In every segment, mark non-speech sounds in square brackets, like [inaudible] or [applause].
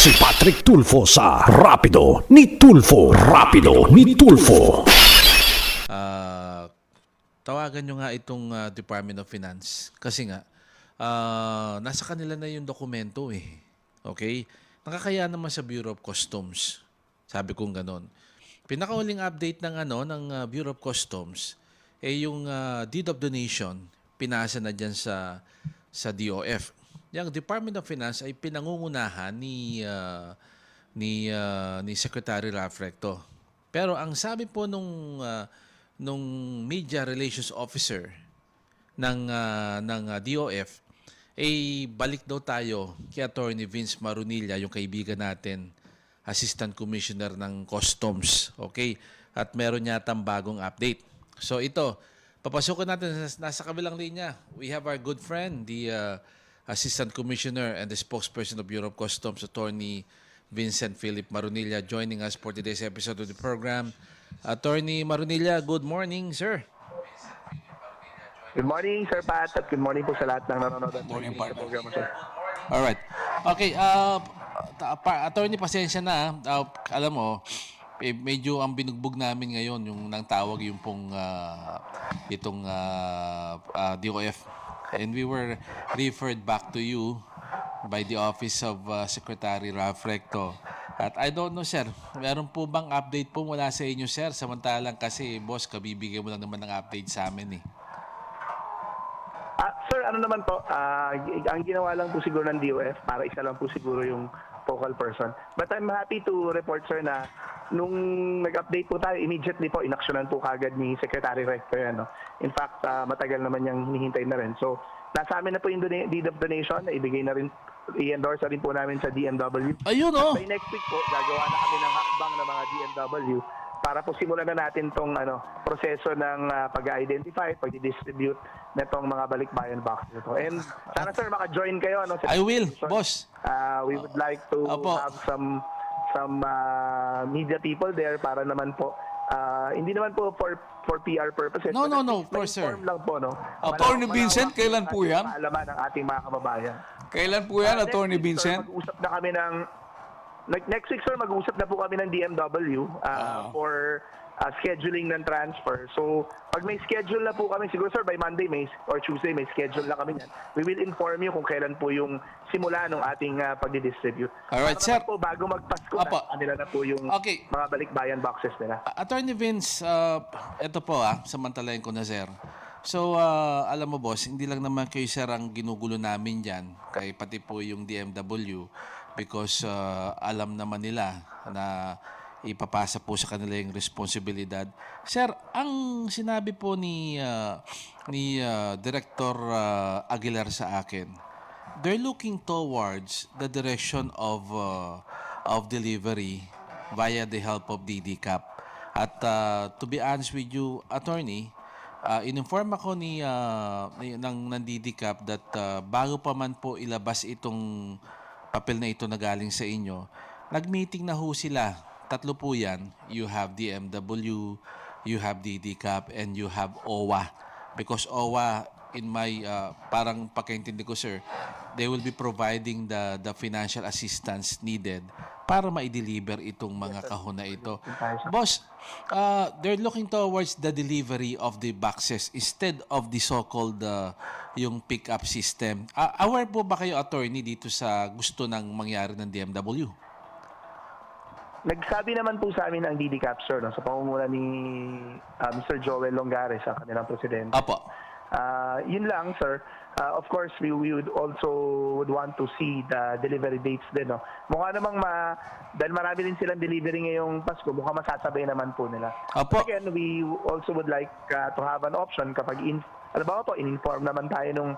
Si Patrick Tulfo sa Rapido ni Tulfo. Rapido ni Tulfo. Ah, tawagan nyo nga itong ah, Department of Finance kasi nga ah, nasa kanila na yung dokumento eh. Okay? Nakakaya naman sa Bureau of Customs. Sabi kong ganon. Pinakauling update ng ano ng ah, Bureau of Customs eh yung ah, deed of donation pinasa na diyan sa sa DOF. Yung Department of Finance ay pinangungunahan ni ah, ni ah, ni Secretary Ralph Recto. Pero ang sabi po nung ah, nung media relations officer ng ah, ng ah, DOF ay balik daw tayo kay Attorney Vince Marunilla, yung kaibigan natin, Assistant Commissioner ng Customs. Okay? At meron yatang bagong update. So ito, papasukan natin sa- nasa kabilang linya. We have our good friend, the uh, Assistant Commissioner and the spokesperson of Bureau of Customs, Attorney Vincent Philip Marunilla, joining us for today's episode of the program. Attorney Marunilla, good morning, sir. Good morning, Sir Pat, at good morning po sa lahat ng nanonood at morning sa programa, sir. All right. Okay, uh, attorney pasensya na. ah. Uh, alam mo, eh, medyo ang binugbog namin ngayon yung nang tawag yung pong ah, itong ah, ah, DOF. And we were referred back to you by the office of ah, Secretary Ralph. At I don't know, sir, meron po bang update po mula sa inyo, sir? Samantalang kasi, boss, kabibigay mo lang naman ng update sa amin eh. Sir, ano naman po, g- ang ginawa lang po siguro ng DOF, para isa lang po siguro yung focal person. But I'm happy to report, sir, na nung nag-update po tayo, immediately po, inaksyonan po kagad ni Secretary Rector yan. No? In fact, ah, matagal naman niyang hinihintay na rin. So, nasa amin na po yung deed of donation, na ibigay na rin, i-endorse na rin po namin sa DMW. Ayun, oh! By next week po, gagawa na kami ng hakbang ng mga DMW para po simulan na natin tong ano proseso ng ah, pag-identify, pag-distribute nitong mga balikbayan boxes ito. And sana sir maka-join kayo ano I will, boss. Ah, we would like to Apo. have some some ah, media people there para naman po ah, hindi naman po for for PR purposes. No, no, no, course, sir. lang po, no? Apo. Attorney Vincent, kailan po yan? Kaalaman ng ating mga kababayan. Kailan po yan, Attorney Vincent? Mag-usap na kami ng next week sir mag-usap na po kami ng DMW uh, for uh, scheduling ng transfer. So, pag may schedule na po kami, siguro sir by Monday may or Tuesday may schedule na kami yan. We will inform you kung kailan po yung simula ng ating uh, pagdi-distribute. Alright, Para sir. po bago magpasko Apo. na kanila na po yung Okay. mga balikbayan boxes nila. Attorney Vince, uh, ito po ah, samantalayan ko na sir. So, uh, alam mo boss, hindi lang naman kayo sir ang ginugulo namin dyan, kay pati po yung DMW, because uh, alam naman nila na ipapasa po sa kanila yung responsibilidad. Sir, ang sinabi po ni uh, ni uh, Director uh, Aguilar sa akin, they're looking towards the direction of uh, of delivery via the help of DDCAP. At uh, to be honest with you, attorney, uh, in-inform ako ni, uh, ng, ng DDCAP that uh, bago pa man po ilabas itong papel na ito na galing sa inyo, nag-meeting na ho sila. Tatlo po yan. You have DMW, you have DDCAP, and you have OWA. Because OWA, in my, uh, parang pagkaintindi ko sir, they will be providing the, the financial assistance needed para ma-deliver itong mga kahon na ito. Boss, uh, they're looking towards the delivery of the boxes instead of the so-called uh, yung pick-up system. Uh, aware po ba kayo, attorney, dito sa gusto ng mangyari ng DMW? Nagsabi naman po sa amin ang DD Capture no, sa pamumuno ni uh, Mr. Joel Longares, ang kanilang presidente. Apo. Uh, yun lang, sir. Uh, of course, we, we would also would want to see the delivery dates din. No? Mukha namang ma... Dahil marami din silang delivery ngayong Pasko, mukha masasabay naman po nila. Apo. Again, we also would like uh, to have an option kapag in... Alam ba po, in-inform naman tayo nung,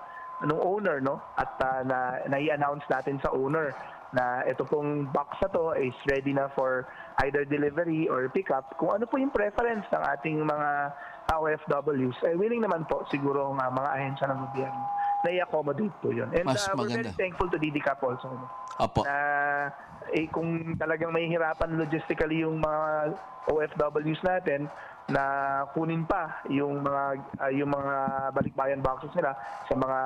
nung owner, no? At uh, na, na-i-announce natin sa owner na ito pong box na to is ready na for either delivery or pickup. Kung ano po yung preference ng ating mga OFWs, eh, willing naman po siguro nga mga ahensya ng gobyerno na i-accommodate po yun. And Mas uh, we're maganda. very thankful to DDCAP also. No? Apo. Na eh, kung talagang mahihirapan logistically yung mga OFWs natin, na kunin pa yung mga ah, yung mga balikbayan boxes nila sa mga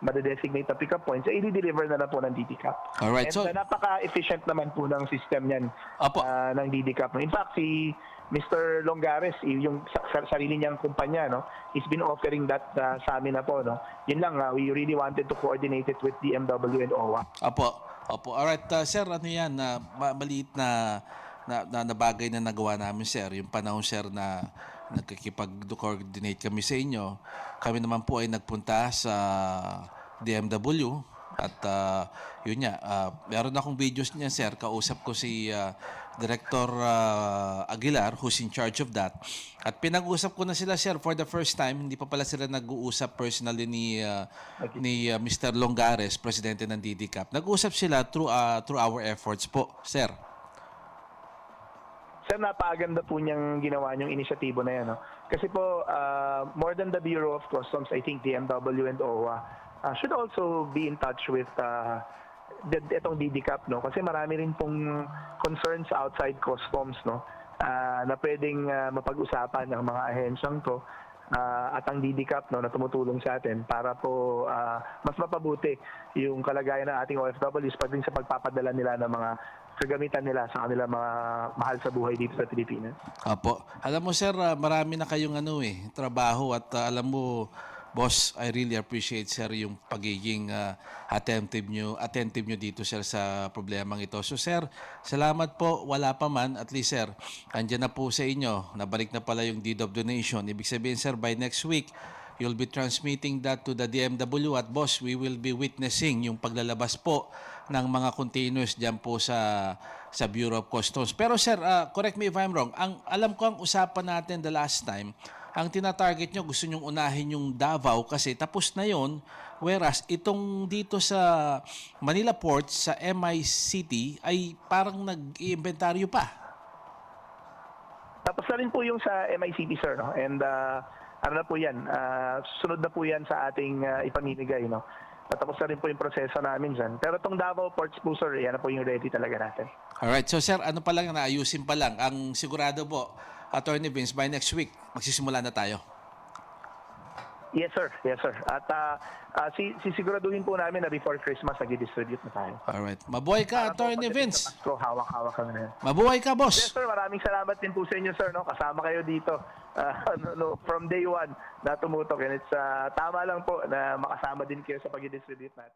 madedesignate na pick-up points, eh, i-deliver na lang po ng DDCAP. Alright, And so- uh, napaka-efficient naman po ng system niyan Apo. ah, ng DDCAP. In fact, si Mr. Longares, y- yung sa, sa- sarili niyang kumpanya, no, he's been offering that ah, sa amin na po. No? Yun lang, ah, we really wanted to coordinate it with DMW and OWA. Apo. Opo. Alright, uh, sir, ano yan? na ma- maliit na, na, na, na bagay na nagawa namin, sir. Yung panahon, sir, na nagkikipag-coordinate kami sa inyo. Kami naman po ay nagpunta sa DMW. At uh, yun nga, uh, meron akong videos niya, sir. Kausap ko si uh, Director uh, Aguilar, who's in charge of that. At pinag-usap ko na sila, sir, for the first time. Hindi pa pala sila nag-uusap personally ni uh, ni uh, Mr. Longares, presidente ng DDCAP. Nag-usap sila through uh, through our efforts po, sir. Sir, napakaganda po niyang ginawa niyong inisyatibo na yan. No? Kasi po, ah, more than the Bureau of Customs, I think DMW and OWA ah, should also be in touch with uh, itong DDCAP. No? Kasi marami rin pong concerns outside customs no? Ah, na pwedeng ah, mapag-usapan ng mga ahensyang to ah, at ang DDCAP no, na tumutulong sa atin para po ah, mas mapabuti yung kalagayan ng ating OFWs pag din sa pagpapadala nila ng mga kagamitan nila sa kanila mga mahal sa buhay dito sa Pilipinas. Apo. Alam mo sir, uh, marami na kayong ano eh, trabaho at uh, alam mo boss, I really appreciate sir yung pagiging uh, attentive nyo, attentive nyo dito sir sa problemang ito. So sir, salamat po. Wala pa man, at least sir, andyan na po sa inyo. Nabalik na pala yung deed of donation. Ibig sabihin sir, by next week, You'll be transmitting that to the DMW at boss, we will be witnessing yung paglalabas po ng mga containers diyan po sa sa Bureau of Customs. Pero sir, ah, correct me if I'm wrong. Ang alam ko ang usapan natin the last time, ang tina-target nyo gusto nyong unahin yung Davao kasi tapos na yon. Whereas itong dito sa Manila Port sa MI City ay parang nag-iimbentaryo pa. Tapos na rin po yung sa MICT, sir. No? And uh, ano na po yan, uh, sunod na po yan sa ating uh, ipamimigay. No? Tapos na rin po yung proseso namin dyan. Pero itong Davao Ports po, sir, yan na po yung ready talaga natin. Alright, so sir, ano pa lang, naayusin pa lang. Ang sigurado po, Attorney Vince, by next week, magsisimula na tayo. Yes, sir. Yes, sir. At uh, uh, si, sisiguraduhin po namin na before Christmas, nag-distribute na tayo. Alright. Mabuhay ka, Para Attorney Vince. Pasko, hawak-hawak kami na yan. Mabuhay ka, Yes, boss. sir. Maraming salamat din po sa inyo, sir. No? Kasama kayo dito [laughs] uh, no, from day one na tumutok. And it's uh, tama lang po na makasama din kayo sa pag-distribute natin.